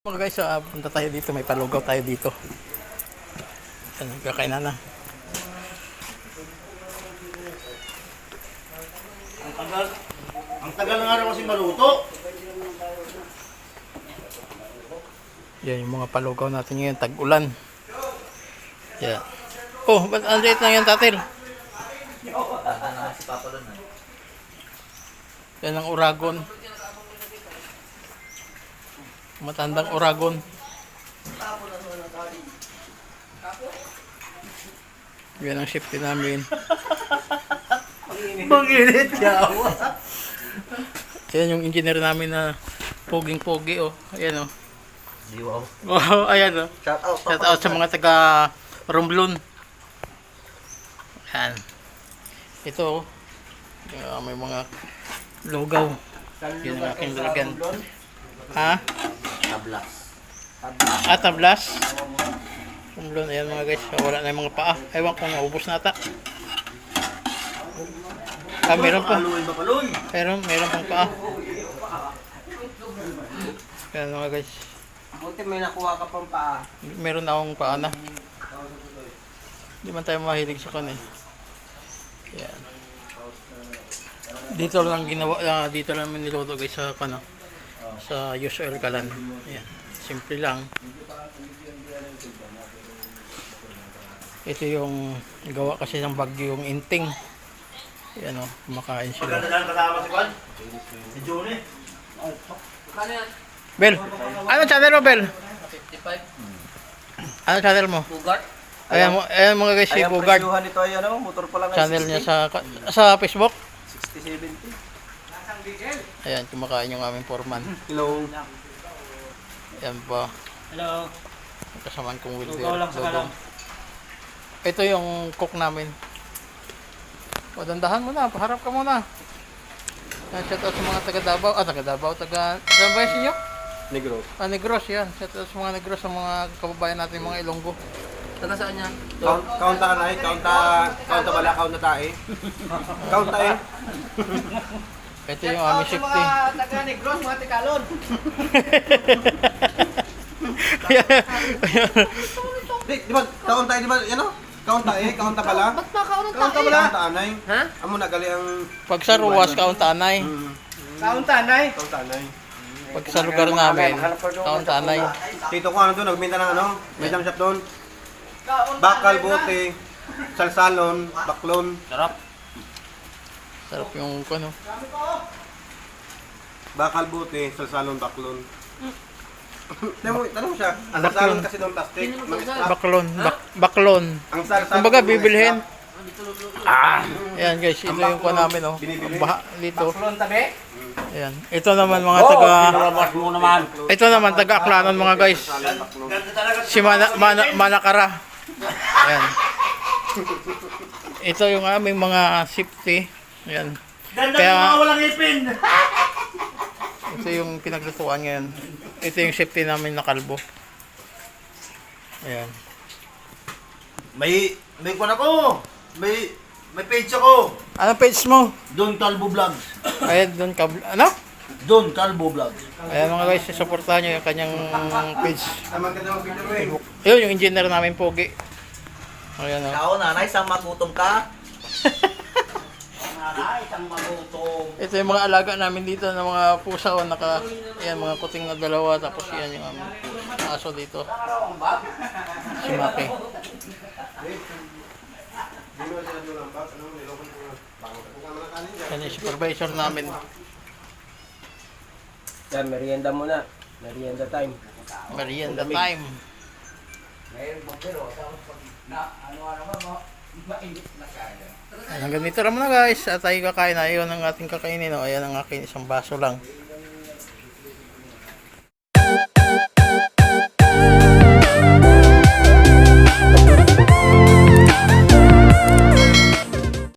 Mga guys, ah, punta tayo dito. May palugaw tayo dito. Ano, kakain na na. Ang tagal. Ang tagal na nga rin kasi maluto. Yan yung mga palugaw natin ngayon. Tag-ulan. Yan. Oh, ba't ang late na yan, tatil? Yan ang uragon. Matandang uragon. Yan ang safety namin. Manginit yawa. Yan yung engineer namin na poging-pogi oh. Ayan oh. Di wow. Wow, ayan oh. Shout out. Shout out sa mga taga Romblon. Yan. Ito, oh. Ah, may mga lugaw. Yan ang aking lalagyan. Ha? Tablas. Ah, tablas. Romblon, ayan mga guys. Wala na yung mga paa. Ewan kung naubos na ata. Ah, meron pa. Meron, meron pang paa. Yan mga guys. Buti may nakuha ka pang paa. Meron na akong paa na. Hindi man tayo mahilig sa kanin. Yan. Dito lang ginawa, ah, dito lang niluto guys sa kano. Sa use oil kalan. Yan. Simple lang. Ito yung gawa kasi ng bagyo yung inting. Yan o, kumakain sila. Maganda lang kasama si Juan. Si Johnny. Kano yan? Bel, ano channel mo Bel? 55? Ano channel mo? Bugart? Ayan, mo, ayan mga guys, si Ay, ang Bogart. presyuhan nito ay ano, motor pa lang ay Channel 60, niya sa sa Facebook. 60-70. Ayan, kumakain yung aming foreman. Hello. Ayan po. Hello. Ang kasamaan kong Wilder. Lugaw lang sa. Ito yung cook namin. O, dandahan mo na. Paharap ka muna. Shout out sa mga taga Davao. Ah, taga Davao. Taga... Saan ba yung sinyo? Negro. Ah, Negros yan. Shout out sa mga Negros, sa mga kababayan natin, mga Ilonggo. Taga saan yan? Count, count ka na eh, count count ta bala, count na tae. Count ta eh. Ito yung aming safety. taga Negros, mga Tikalon. Di, di ba, count tayo, di ba, yan o? Count ta eh, ta bala. Ba't pa kaunong Count ta bala. Count ta anay. Ha? Amo na gali ang... Pag sa ruwas, kauntanay. Mm, Kaun tanay. anay. Pag sa lugar namin, kauntanay. Tito ko ano doon, nagminta ng ano, may jam shop doon. Bakal, bote, salsalon, baklon. Sarap. Sarap yung ano. Bakal, bote, salsalon, baklon. Tanong mo, tanong mo siya. Ang Baklon. salsalon kasi doon plastic. Mag-strap. Baklon. Bak baklon. Ang salsalon. Kumbaga, may bibilhin. Ah! Ayan guys, ito yung kuha namin oh. Ang baha dito. Kulon tabi? Ayan. Ito naman mga taga... Pinalabas mo naman. Ito naman taga Aklanon mga guys. Salsalon, baklon. Si Mana, Mana, Manakara. Ayan. Ito yung aming mga safety. Ayan. Ganda Kaya- ng mga walang ipin. Ito yung pinaglutuan ngayon. Ito yung safety namin na kalbo. Ayan. May, may kwan ako. May, may page ako. Anong page mo? Don Calvo Vlogs. Ayan, doon ka... Ano? Don Calvo Vlogs. Ayan mga guys, supportahan nyo yung kanyang page. Naman ka daw picture mo eh. Yun, yung engineer namin pogi. Ayan o. Ikaw, nanay, isang magutom ka. nanay, isang magutom. Ito yung mga alaga namin dito ng mga pusa o naka... Ayan, mga kuting na dalawa. Tapos yan yung aming aso dito. Si Maki. Yan yung supervisor namin. Yan, merienda muna. Merienda time. Merienda time. Ayan, hanggang dito naman na guys. At tayo kakain na. Ayun ang ating kakainin. O. Ayan ang aking isang baso lang.